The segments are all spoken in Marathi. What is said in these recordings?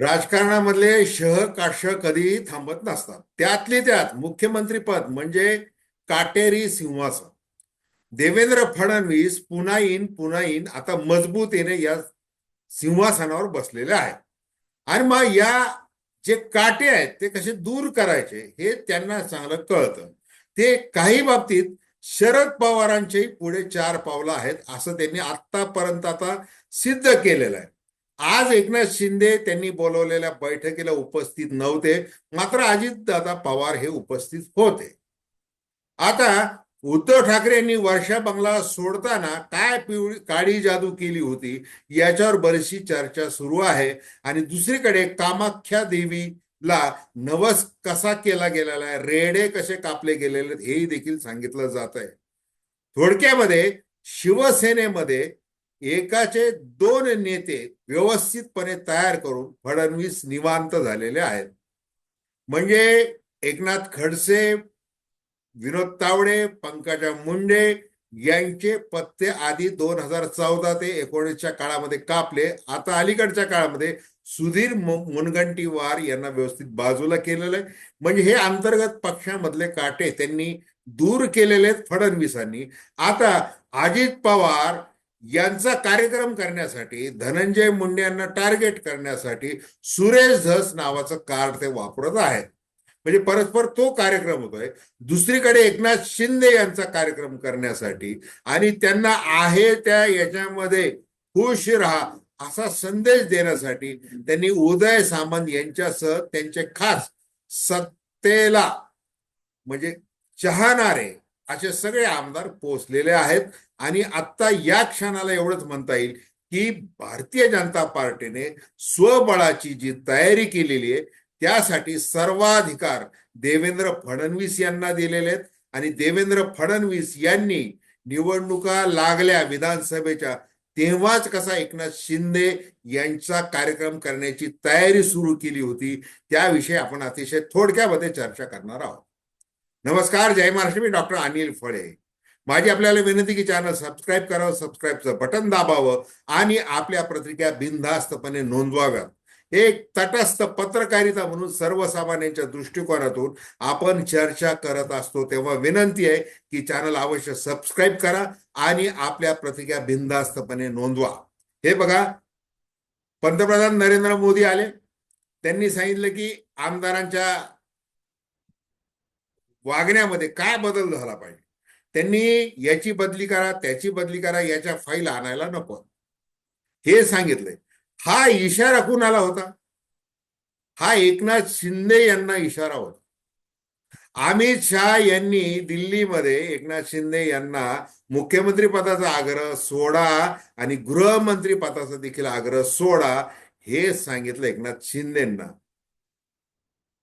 राजकारणामधले शह काश कधीही थांबत नसतात. त्यातले त्यात मुख्यमंत्री पद म्हणजे काटेरी सिंहासन. देवेंद्र फडणवीस पुन्हा येईन पुन्हा येईन आता मजबूतीने या सिंहासनावर बसलेले आहेत. आणि मग या जे काटे आहेत ते कसे दूर करायचे हे त्यांना चांगलं कळतं. ते काही बाबतीत शरद पवारांचे पुढे चार पावलं आहेत असं त्यांनी आतापर्यंत आता सिद्ध केलेलं आहे. आज एकनाथ शिंदे त्यांनी बोलवलेल्या बैठकीला उपस्थित नव्हते. मात्र अजितदादा पवार हे उपस्थित होते. आता उद्धव ठाकरे यांनी वर्षा बंगला सोडताना काय पिवळी काळी जादू केली होती याच्यावर बरीचशी चर्चा सुरू आहे. आणि दुसरीकडे कामाख्या देवीला नवस कसा केला गेलेला आहे रेडे कसे कापले गेलेले हेही देखील सांगितलं जात आहे थोडक्यामध्ये शिवसेनेमध्ये एकाचे दोन नेते व्यवस्थितपणे तयार करून फडणवीस निवांत झालेले आहेत. म्हणजे एकनाथ खडसे विनोद तावडे पंकजा मुंडे यांचे पत्ते आधी दोन हजार चौदा ते एकोणीसच्या काळामध्ये कापले. आता अलीकडच्या काळामध्ये सुधीर मुनगंटीवार यांना व्यवस्थित बाजूला केलेलं आहे. म्हणजे हे अंतर्गत पक्षामधले काटे त्यांनी दूर केलेले आहेत फडणवीसांनी. आता अजित पवार यांचा कार्यक्रम करण्यासाठी धनंजय मुंडे यांना टार्गेट करण्यासाठी सुरेश धस नावाचं कार्ड ते वापरत आहेत. म्हणजे परस्पर तो कार्यक्रम होतोय. दुसरीकडे एकनाथ शिंदे यांचा कार्यक्रम करण्यासाठी आणि त्यांना आहे त्या याच्यामध्ये खुश राहा असा संदेश देण्यासाठी त्यांनी उदय सामंत यांच्यासह त्यांचे खास सत्तेला म्हणजे चाहणारे असे सगळे आमदार पोचलेले आहेत. आणि आता या क्षणाला एवढंच म्हणता येईल की भारतीय जनता पार्टीने स्वबळाची जी तयारी केलेली आहे त्यासाठी सर्वाधिकार देवेंद्र फडणवीस यांना दिलेले आहेत. आणि देवेंद्र फडणवीस यांनी निवडणुका लागल्या विधानसभेच्या तेव्हाच कसा एकनाथ शिंदे यांचा कार्यक्रम करण्याची तयारी सुरू केली होती त्याविषयी आपण अतिशय थोडक्यामध्ये चर्चा करणार आहोत. नमस्कार जय महाराष्ट्र मी डॉक्टर अनिल फळे. माझी आपल्याला विनंती की चॅनल सबस्क्राईब करावं सबस्क्राईबचं बटन दाबावं आणि आपल्या प्रतिक्रिया बिनधास्तपणे नोंदवाव्यात. एक तटस्थ पत्रकारिता म्हणून सर्वसामान्यांच्या दृष्टिकोनातून आपण चर्चा करत असतो तेव्हा विनंती आहे की चॅनल अवश्य सबस्क्राईब करा आणि आपल्या प्रतिक्रिया बिनधास्तपणे नोंदवा. हे बघा पंतप्रधान नरेंद्र मोदी आले. त्यांनी सांगितलं की आमदारांच्या वागण्यामध्ये काय बदल झाला पाहिजे? त्यांनी याची बदली करा त्याची बदली करा याच्या फाईल आणायला नको. हे सांगितलंय. हा इशारा कुणाला होता? हा एकनाथ शिंदे यांना इशारा होता. अमित शहा यांनी दिल्लीमध्ये एकनाथ शिंदे यांना मुख्यमंत्री पदाचा आग्रह सोडा आणि गृहमंत्री पदाचा देखील आग्रह सोडा हे सांगितलं एकनाथ शिंदेना.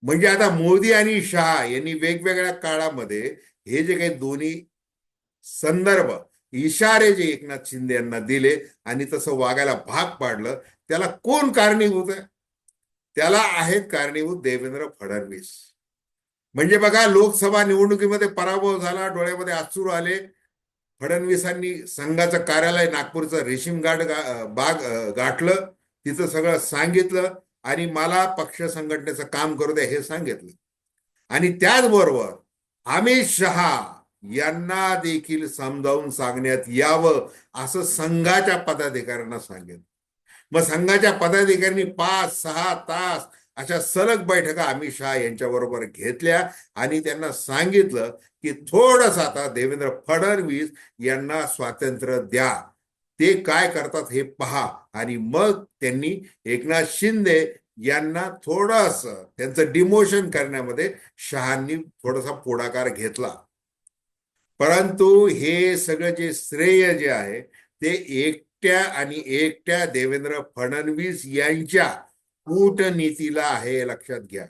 म्हणजे आता मोदी आणि शहा यांनी वेगवेगळ्या काळामध्ये हे जे काही दोन्ही संदर्भ इशारे जे एकनाथ शिंदे यांना दिले आणि तसं वागायला भाग पाडलं त्याला कोण कारणीभूत आहे? त्याला आहेत कारणीभूत देवेंद्र फडणवीस. म्हणजे बघा लोकसभा निवडणुकीमध्ये पराभव झाला डोळ्यामध्ये आसूर आले. फडणवीसांनी संघाचं कार्यालय नागपूरचं रेशीम गाड बाग गाठलं तिथं सगळं सांगितलं आणि मला पक्ष संघटनेचं काम करू द्या हे सांगितलं. आणि त्याचबरोबर अमित शहा यांना देखील समजावून सांगण्यात यावं असं संघाच्या पदाधिकाऱ्यांना सांगेल मग संघाच्या पदाधिकाऱ्यांनी पाच सहा तास अशा सलग बैठका अमित शहा यांच्याबरोबर घेतल्या आणि त्यांना सांगितलं की थोडस आता देवेंद्र फडणवीस यांना स्वातंत्र्य द्या. ते काय करतात हे पहा. आणि मग त्यांनी एकनाथ शिंदे यांना थोडस त्यांचं डिमोशन करण्यामध्ये शहांनी थोडासा पुढाकार घेतला. परंतु हे सगळं जे श्रेय जे आहे ते एकट्या आणि एकट्या देवेंद्र फडणवीस यांच्या कूटनीतीला आहे लक्षात घ्या.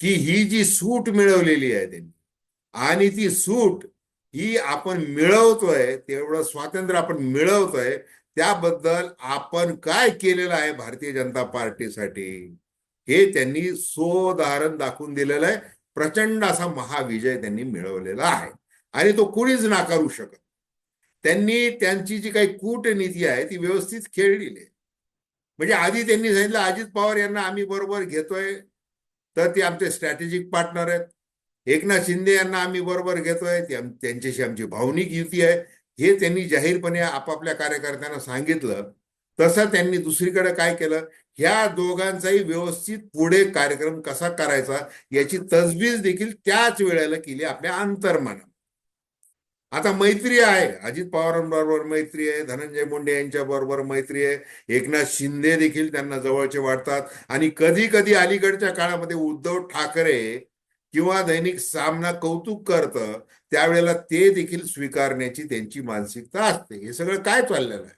की ही जी सूट मिळवलेली आहे त्यांनी आणि ती सूट ही आपण मिळवतोय तेवढं स्वातंत्र्य आपण मिळवतोय त्याबद्दल आपण काय केलेलं आहे भारतीय जनता पार्टीसाठी? हे त्यांनी सोदाहरण दाखवून दिलेलं आहे. प्रचंड असा महाविजय त्यांनी मिळवलेला आहे. आणि तो कुणीच नाकारू शकत त्यांनी त्यांची जी काही कूटनीती आहे ती व्यवस्थित खेळलेली आहे. म्हणजे आधी त्यांनी सांगितलं अजित पवार यांना आम्ही बरोबर घेतोय तर ते आमचे स्ट्रॅटेजिक पार्टनर आहेत. एकनाथ शिंदे यांना आम्ही बरोबर घेतोय त्यांच्याशी आमची भावनिक युती आहे. हे त्यांनी जाहीरपणे आपापल्या कार्यकर्त्यांना सांगितलं. तसं त्यांनी दुसरीकडे काय केलं? ह्या दोघांचाही व्यवस्थित पुढे कार्यक्रम कसा करायचा याची तजवीज देखील त्याच वेळेला केली आपल्या अंतर्मनात. आता मैत्री आहे. अजित पवारांबरोबर मैत्री आहे. धनंजय मुंडे यांच्या बरोबर मैत्री आहे. एकनाथ शिंदे देखील त्यांना जवळचे वाटतात. आणि कधी कधी अलीकडच्या काळामध्ये उद्धव ठाकरे किंवा दैनिक सामना कौतुक करतं त्यावेळेला ते देखील स्वीकारण्याची त्यांची मानसिकता असते. हे सगळं काय चाललेलं आहे?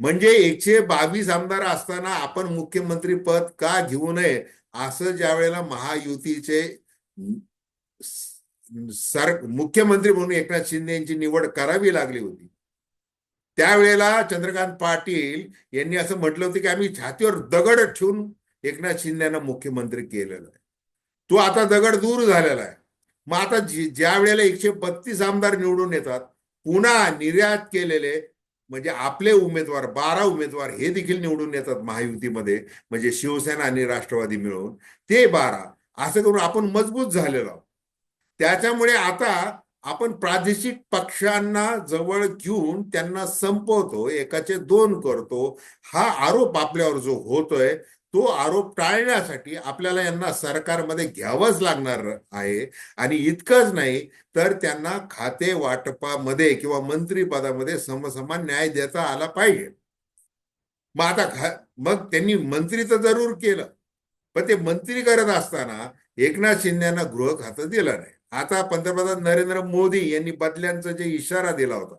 म्हणजे एकशे बावीस आमदार असताना आपण मुख्यमंत्री पद का घेऊ नये? असं ज्या वेळेला महायुतीचे सर मुख्यमंत्री म्हणून एकनाथ शिंदे यांची निवड करावी लागली होती. त्यावेळेला चंद्रकांत पाटील यांनी असं म्हटलं होतं की आम्ही छातीवर दगड ठेवून एकनाथ शिंदेना मुख्यमंत्री केलेलं आहे. तो आता दगड दूर झालेला आहे. मग आता ज्या वेळेला एकशे बत्तीस आमदार निवडून येतात पुन्हा निर्यात केलेले म्हणजे आपले उमेदवार बारा उमेदवार हे देखील निवडून येतात महायुतीमध्ये म्हणजे शिवसेना आणि राष्ट्रवादी मिळून. ते बारा असं करून आपण मजबूत झालेलो आहोत. त्याच्यामुळे आता आपण प्रादेशिक पक्षांना जवळ घेऊन त्यांना संपवतो एकाचे दोन करतो. हा आरोप आपल्यावर जो होतोय तो आरोप टाळण्यासाठी आपल्याला यांना सरकारमध्ये घ्यावंच लागणार आहे. आणि इतकंच नाही तर त्यांना खाते वाटपामध्ये किंवा मंत्रीपदामध्ये समसमान न्याय देता आला पाहिजे. मग आता मग त्यांनी मंत्री तर जरूर केलं. पण ते मंत्री करत असताना एकनाथ शिंदेना गृह खातं दिलं नाही. आता पंतप्रधान नरेंद्र मोदी यांनी बदल्यांचा जे इशारा दिला होता.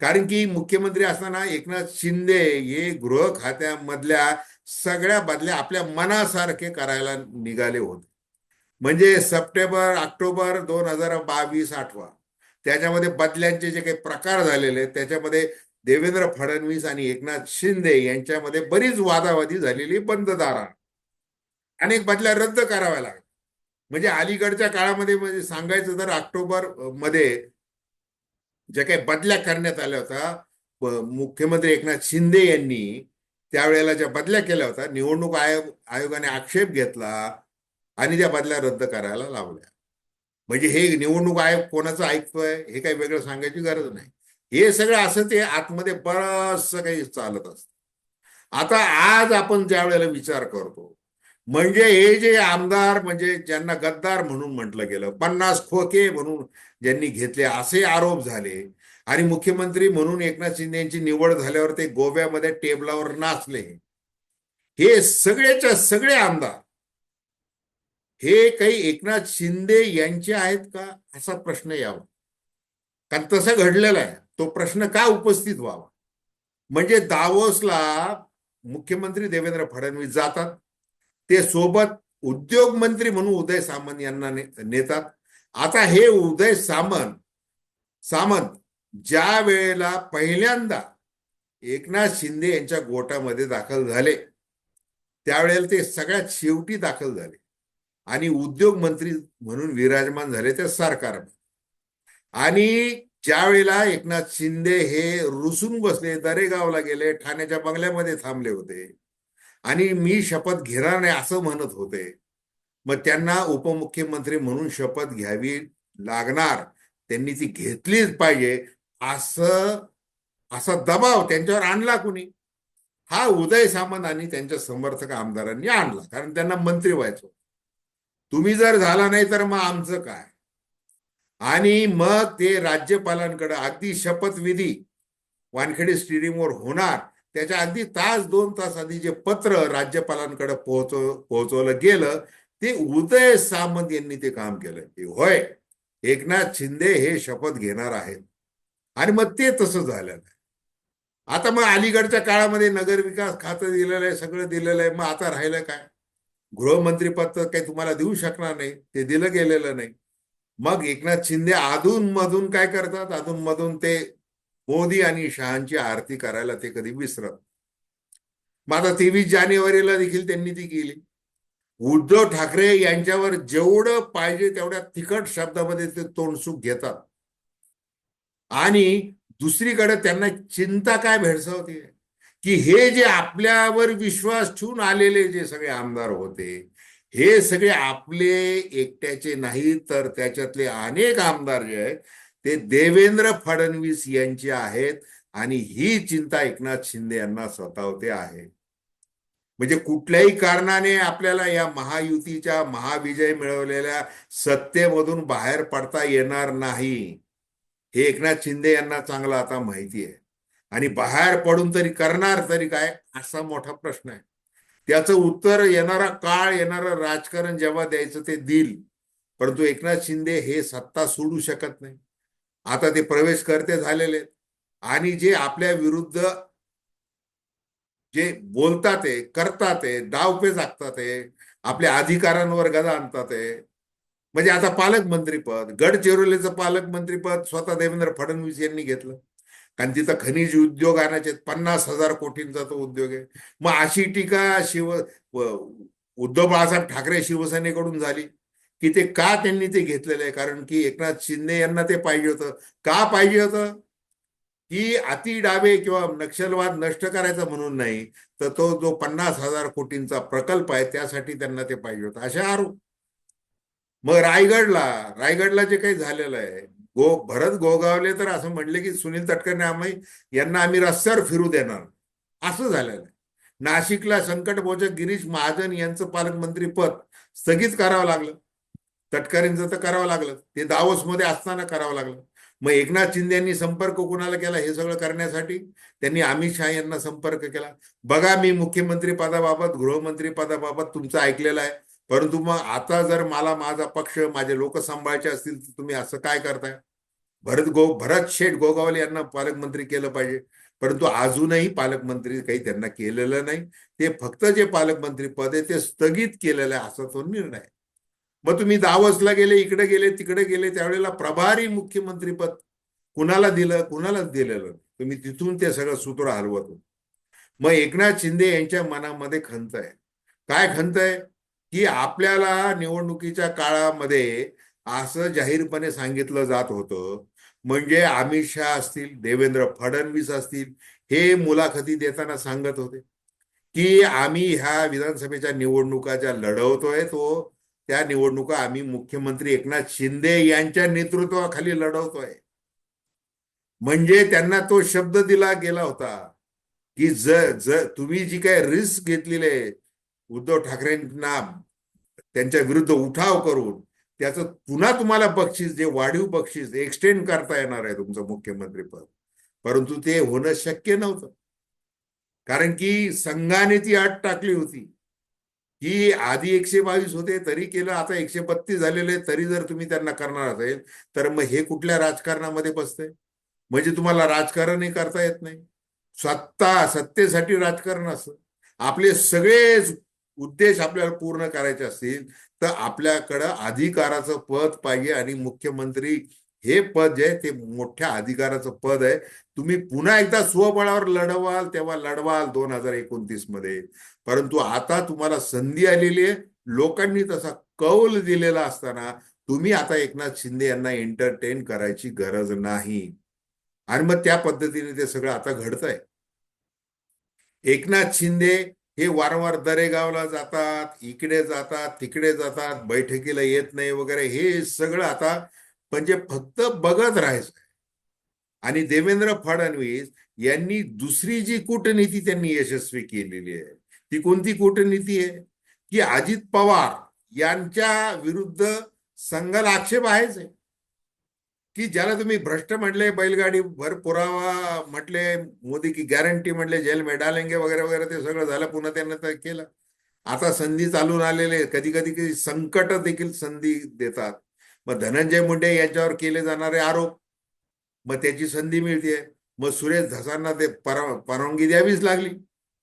कारण की मुख्यमंत्री असताना एकनाथ शिंदे हे गृह खात्यामधल्या सगळ्या बदल्या आपल्या मनासारखे करायला निघाले होते. म्हणजे सप्टेंबर ऑक्टोबर दोन हजार बावीस आठवा. त्याच्यामध्ये बदल्यांचे जे काही प्रकार झालेले आहेत त्याच्यामध्ये देवेंद्र फडणवीस आणि एकनाथ शिंदे यांच्यामध्ये बरीच वादावादी झालेली बंद दारा अनेक बदल्या रद्द कराव्या लागल्या. म्हणजे अलीकडच्या काळामध्ये म्हणजे सांगायचं तर ऑक्टोबरमध्ये ज्या काही बदल्या करण्यात आल्या होत्या मुख्यमंत्री एकनाथ शिंदे यांनी त्यावेळेला ज्या बदल्या केल्या होत्या निवडणूक आयोग आयोगाने आक्षेप घेतला आणि त्या बदल्या रद्द करायला लावल्या. म्हणजे हे निवडणूक आयोग कोणाचं ऐकतोय हे काही वेगळं सांगायची गरज नाही. हे सगळं असं ते आतमध्ये बरंचसं काही चालत असतं. आता आज आपण ज्या वेळेला विचार करतो म्हणजे हे जे आमदार म्हणजे ज्यांना गद्दार म्हणून म्हटलं गेलं पन्नास खोके म्हणून ज्यांनी घेतले असे आरोप झाले आणि मुख्यमंत्री म्हणून एकनाथ शिंदे यांची निवड झाल्यावर ते गोव्यामध्ये टेबलावर नाचले. हे सगळेच्या सगळे आमदार. हे काही एकनाथ शिंदे यांचे आहेत का? असा प्रश्न यावा. कारण तसं घडलेलं आहे. तो प्रश्न का उपस्थित व्हावा? म्हणजे दावोसला मुख्यमंत्री देवेंद्र फडणवीस जातात. ते सोबत उद्योग मंत्री म्हणून उदय सामंत यांना नेतात. आता हे उदय सामंत सामंत ज्या वेळेला पहिल्यांदा एकनाथ शिंदे यांच्या गोटामध्ये दाखल झाले त्यावेळेला ते सगळ्यात शेवटी दाखल झाले. आणि उद्योग मंत्री म्हणून विराजमान झाले त्या सरकारमध्ये. आणि ज्या वेळेला एकनाथ शिंदे हे रुसून बसले दरेगावला गेले ठाण्याच्या बंगल्यामध्ये थांबले होते आणि मी शपथ घेणार नाही असं म्हणत होते. मग त्यांना उपमुख्यमंत्री म्हणून शपथ घ्यावी लागणार. त्यांनी ती घेतलीच पाहिजे. असं असा दबाव त्यांच्यावर आणला कुणी? हा उदय सामंत आणि त्यांच्या समर्थक आमदारांनी आणला. कारण त्यांना मंत्री व्हायचो तुम्ही जर झाला नाही तर मग आमचं काय? आणि मग ते राज्यपालांकडे अगदी शपथविधी वानखेडे स्टेडियमवर होणार. त्याच्या अगदी तास दोन तास आधी जे पत्र राज्यपालांकडे पोहोचव पोहोचवलं गेलं ते उदय सामंत यांनी ते काम केलं. की होय एकनाथ शिंदे हे शपथ घेणार आहेत. आणि मग ते तसं झालं. आता मग अलीकडच्या काळामध्ये नगरविकास खातं दिलेलं आहे सगळं दिलेलं आहे मग आता राहिलं काय? गृहमंत्रीपद तर काही तुम्हाला देऊ शकणार नाही ते दिलं गेलेलं नाही. मग एकनाथ शिंदे अधून मधून काय करतात? अधून मधून ते मोदी आणि शहांची आरती करायला ते कधी विसरत माझा तेवीस जानेवारीला देखील त्यांनी ती केली. उद्धव ठाकरे यांच्यावर जेवढं पाहिजे तेवढ्या तिखट शब्दामध्ये ते तोंडसुख घेतात. आणि दुसरीकडे त्यांना चिंता काय भेडसावते? की हे जे आपल्यावर विश्वास ठेवून आलेले जे सगळे आमदार होते हे सगळे आपले एकट्याचे नाही तर त्याच्यातले अनेक आमदार जे आहेत ते देवेंद्र फडणवीस यांचे आहेत आणि ही चिंता एकनाथ शिंदे यांना स्वतःवते आहे. म्हणजे कुठल्याही कारणाने आपल्याला या महायुतीच्या महाविजय मिळवलेल्या सत्तेमधून बाहेर पडता येणार नाही. हे एकनाथ शिंदे यांना चांगलं आता माहिती आहे. आणि बाहेर पडून तरी करणार तरी काय? असा मोठा प्रश्न आहे. त्याचं उत्तर येणारा काळ येणारं राजकारण जेव्हा द्यायचं ते देईल परंतु एकनाथ शिंदे हे सत्ता सोडू शकत नाही. आता ते प्रवेश करते झालेले आणि जे आपल्या विरुद्ध जे बोलतात आहे करतात आहे डावपेच आखतात आहे आपल्या अधिकारांवर गदा आणतात आहे म्हणजे आता पालकमंत्रीपद गडचिरोलीचं पालकमंत्रीपद स्वतः देवेंद्र फडणवीस यांनी घेतलं. कारण तिथं खनिज उद्योग आणायचे पन्नास हजार कोटींचा तो उद्योग आहे. मग अशी टीका शिव उद्धव बाळासाहेब ठाकरे शिवसेनेकडून झाली. की ते का त्यांनी ते घेतलेलं आहे? कारण की एकनाथ शिंदे यांना ते पाहिजे होतं. का पाहिजे होतं? की अति डावे किंवा नक्षलवाद नष्ट करायचा म्हणून नाही तर तो जो पन्नास हजार कोटींचा प्रकल्प आहे त्यासाठी त्यांना ते पाहिजे होतं. असे आरोप. मग रायगडला रायगडला जे काही झालेलं आहे गो भरत गोगावले तर असं म्हणले की सुनील तटकरे आम्ही यांना आम्ही रस्त्यावर फिरू देणार. असं झालेलं आहे. नाशिकला संकटमोचक गिरीश महाजन यांचं पालकमंत्री पद स्थगित करावं लागलं. तटकरेंचं तर करावं लागलं. ते दावसमध्ये असताना करावं लागलं. मग एकनाथ शिंदे यांनी संपर्क कुणाला केला हे सगळं करण्यासाठी? त्यांनी अमित शहा यांना संपर्क केला. बघा मी मुख्यमंत्री पदाबाबत गृहमंत्री पदाबाबत तुमचं ऐकलेलं आहे. परंतु मग आता जर मला माझा पक्ष माझे लोक सांभाळायचे असतील तर तुम्ही असं काय करताय? भरत गो भरत शेठ गोगावले यांना पालकमंत्री केलं पाहिजे. परंतु अजूनही पालकमंत्री काही त्यांना केलेलं नाही. ते फक्त जे पालकमंत्री पद आहे ते स्थगित केलेलं आहे असा तो निर्णय आहे. मग तुम्ही दावसला गेले इकडे गेले तिकडे गेले त्यावेळेला प्रभारी मुख्यमंत्रीपद कुणाला दिलं कुणालाच दिलेलं? तुम्ही तिथून ते सगळं सूत्र हलवत होते. मग एकनाथ शिंदे यांच्या मनामध्ये खंत आहे. काय खंत आहे? की आपल्याला निवडणुकीच्या काळामध्ये असं जाहीरपणे सांगितलं जात होतं म्हणजे अमित शहा असतील देवेंद्र फडणवीस असतील हे मुलाखती देताना सांगत होते. की आम्ही ह्या विधानसभेच्या निवडणुका ज्या लढवतोय तो त्या निवडणुका आम्ही मुख्यमंत्री एकनाथ शिंदे यांच्या नेतृत्वाखाली लढवतोय. म्हणजे त्यांना तो शब्द दिला गेला होता की ज ज तुम्ही जी काय रिस्क घेतलेली आहे उद्धव ठाकरेंना त्यांच्या विरुद्ध उठाव करून त्याचं पुन्हा तुम्हाला बक्षीस जे वाढीव बक्षीस एक्सटेंड करता येणार आहे तुमचं मुख्यमंत्री पद. परंतु ते होणं शक्य नव्हतं. कारण की संघाने ती अट टाकली होती. की आधी एकशे बावीस होते तरी केलं आता एकशे बत्तीस झालेले तरी जर तुम्ही त्यांना करणार असेल तर मग हे कुठल्या राजकारणामध्ये बसतंय? म्हणजे तुम्हाला राजकारणही करता येत नाही. सत्ता सत्तेसाठी राजकारण असतं. आपले सगळेच उद्देश आपल्याला पूर्ण करायचे असतील तर आपल्याकडं अधिकाराचं पद पाहिजे आणि मुख्यमंत्री हे पद जे आहे ते मोठ्या अधिकाराचं पद आहे. तुम्ही पुन्हा एकदा स्वबळावर लढवाल तेव्हा लढवाल दोन हजार एकोणतीसमध्ये परंतु आता तुम्हाला संधी आलेली आहे. लोकांनी तसा कौल दिलेला असताना तुम्ही आता एकनाथ शिंदे यांना एंटरटेन करायची गरज नाही. आणि मग त्या पद्धतीने ते सगळं आता घडतंय. एकनाथ शिंदे हे वारंवार दरेगावला जातात इकडे जातात तिकडे जातात बैठकीला येत नाही वगैरे हे सगळं आता म्हणजे फक्त बघत राहायचं आणि देवेंद्र फडणवीस यांनी दुसरी जी कूटनीती त्यांनी यशस्वी केलेली आहे ती कोणती कूटनीती आहे? की अजित पवार यांच्या विरुद्ध संघाला आक्षेप आहेच आहे. की ज्याला तुम्ही भ्रष्ट म्हटले बैलगाडी भर पुरावा म्हटले मोदी की गॅरंटी म्हटले जेल मेडालेंगे वगैरे वगैरे ते सगळं झालं पुन्हा त्यांना केलं. आता संधी चालून आलेले कधी कधी कधी संकट देखील संधी देतात. मग धनंजय मुंडे यांच्यावर केले जाणारे आरोप मग त्याची संधी मिळते. मग सुरेश धसांना ते परवानगी द्यावीच लागली.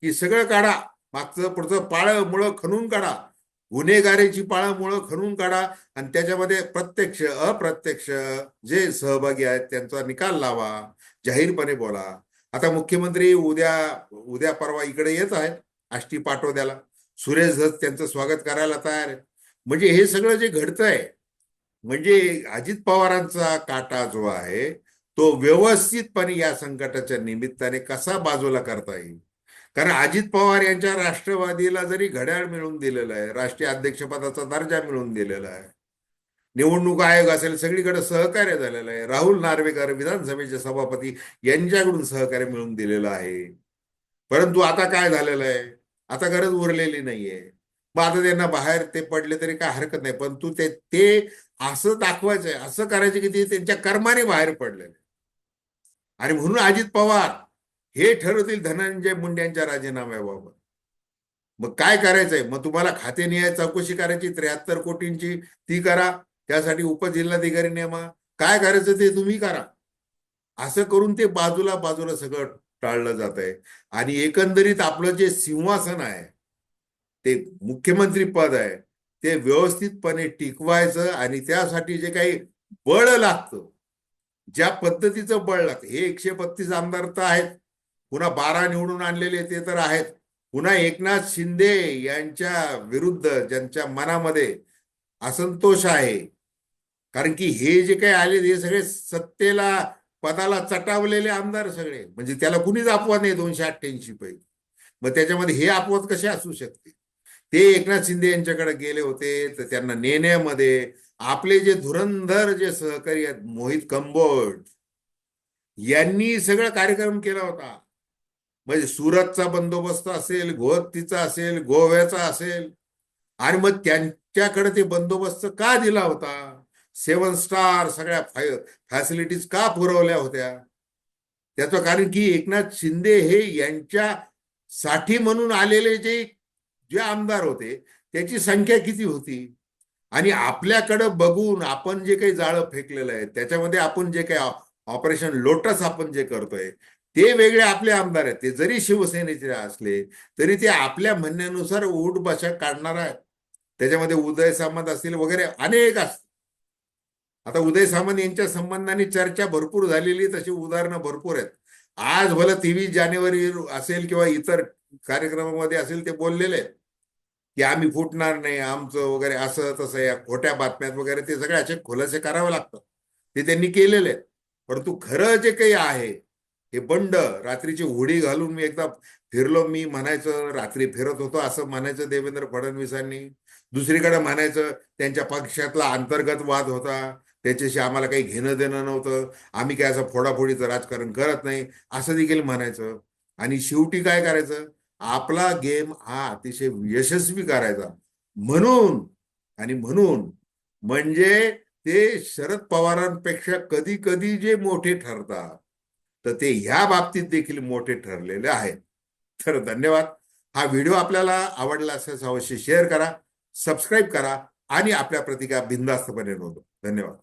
की सगळं काढा. मागचं पुढचं पाळं मुळं खणून काढा. गुन्हेगारीची पाळं मुळं खणून काढा. आणि त्याच्यामध्ये प्रत्यक्ष अप्रत्यक्ष जे सहभागी आहेत त्यांचा निकाल लावा. जाहीरपणे बोला. आता मुख्यमंत्री उद्या उद्या परवा इकडे येत आहेत. आष्टी पाठवद्याला सुरेश धस त्यांचं स्वागत करायला तयार आहे म्हणजे हे सगळं जे घडतंय म्हणजे अजित पवारांचा काटा जो आहे तो व्यवस्थितपणे या संकटाच्या निमित्ताने कसा बाजूला करता येईल? कारण अजित पवार यांच्या राष्ट्रवादीला जरी घड्याळ मिळवून दिलेलं आहे राष्ट्रीय अध्यक्षपदाचा दर्जा मिळवून दिलेला आहे निवडणूक आयोग असेल सगळीकडे सहकार्य झालेलं आहे. राहुल नार्वेकर विधानसभेचे सभापती यांच्याकडून सहकार्य मिळवून दिलेलं आहे. परंतु आता काय झालेलं आहे? आता गरज उरलेली नाहीये. मग आता त्यांना बाहेर ते पडले तरी काय हरकत नाही. पण तू ते ते असं दाखवायचंय असं करायचं की ते त्यांच्या कर्माने बाहेर पडलेले आणि म्हणून अजित पवार हे ठरवतील धनंजय मुंडे यांच्या राजीनाम्याबाबत. मग काय करायचंय? मग तुम्हाला खाते निहाय चौकशी करायची त्र्याहत्तर कोटींची ती करा त्यासाठी उपजिल्हाधिकारी नेमा. काय करायचं ते तुम्ही करा. असं करून ते बाजूला बाजूला सगळं टाळलं जात आहे आणि एकंदरीत आपलं जे सिंहासन आहे ते मुख्यमंत्री पद आहे ते व्यवस्थितपणे टिकवायचं आणि त्यासाठी जे काही बळ लागतं ज्या पद्धतीचं बळ लागतं हे एकशे बत्तीस आमदार तर आहेत. पुन्हा बारा निवडून आणलेले ते तर आहेत. पुन्हा एकनाथ शिंदे यांच्या विरुद्ध ज्यांच्या मनामध्ये असंतोष आहे. कारण की हे जे काही आले हे सगळे सत्तेला पदाला चटावलेले आमदार सगळे. म्हणजे त्याला कुणीच अपवाद नाही दोनशे अठ्ठ्याऐंशी पैकी. मग त्याच्यामध्ये हे अपवाद कसे असू शकते? ते एकनाथ शिंदे यांच्याकडे गेले होते तर त्यांना नेण्यामध्ये आपले जे धुरंधर जे सहकारी आहेत मोहित कंबोड यांनी सगळा कार्यक्रम केला होता. म्हणजे सुरतचा बंदोबस्त असेल गोहत्तीचा असेल गोव्याचा असेल आणि मग त्यांच्याकडे ते बंदोबस्त का दिला होता? सेवन स्टार सगळ्या फॅसिलिटीज का पुरवल्या होत्या? त्याचं कारण की एकनाथ शिंदे हे यांच्या साठी म्हणून आलेले जे जे आमदार होते त्याची संख्या किती होती? आणि आपल्याकडं बघून आपण जे काही जाळं फेकलेलं आहे त्याच्यामध्ये आपण जे काही ऑपरेशन लोटस आपण जे करतोय ते वेगळे आपले आमदार आहेत. ते जरी शिवसेनेचे असले तरी ते आपल्या म्हणण्यानुसार उठ भाषा काढणार आहेत. त्याच्यामध्ये उदय सामंत असतील वगैरे अनेक असतील. आता उदय सामंत यांच्या संबंधाने चर्चा भरपूर झालेली तशी उदाहरणं भरपूर आहेत. आज भलं तेवीस जानेवारी असेल किंवा इतर कार्यक्रमामध्ये असेल ते बोललेले आहेत. की आम्ही फुटणार नाही आमचं वगैरे असं तसं या खोट्या बातम्यात वगैरे ते सगळे असे खुलासे करावे लागतात. ते त्यांनी केलेले आहेत. परंतु खरं जे काही आहे हे बंड रात्रीची होडी घालून मी एकदा फिरलो मी म्हणायचं रात्री फिरत होतो असं म्हणायचं देवेंद्र फडणवीसांनी. दुसरीकडे म्हणायचं त्यांच्या पक्षातला अंतर्गत वाद होता. त्याच्याशी आम्हाला काही घेणं देणं नव्हतं. आम्ही काय असं फोडाफोडीचं राजकारण करत नाही असं देखील म्हणायचं. आणि शेवटी काय करायचं? आपला गेम हा अतिशय यशस्वी करायचा. म्हणून आणि म्हणून म्हणजे ते शरद पवारांपेक्षा कधी कधी जे मोठे ठरतात. तर ते ह्या बाबतीत देखील मोठे ठरलेले आहेत. तर धन्यवाद. हा व्हिडिओ आपल्याला आवडला असल्यास अवश्य शेअर करा सबस्क्राईब करा आणि आपल्या प्रतिका बिंदास्तपणे नोंदवा. धन्यवाद.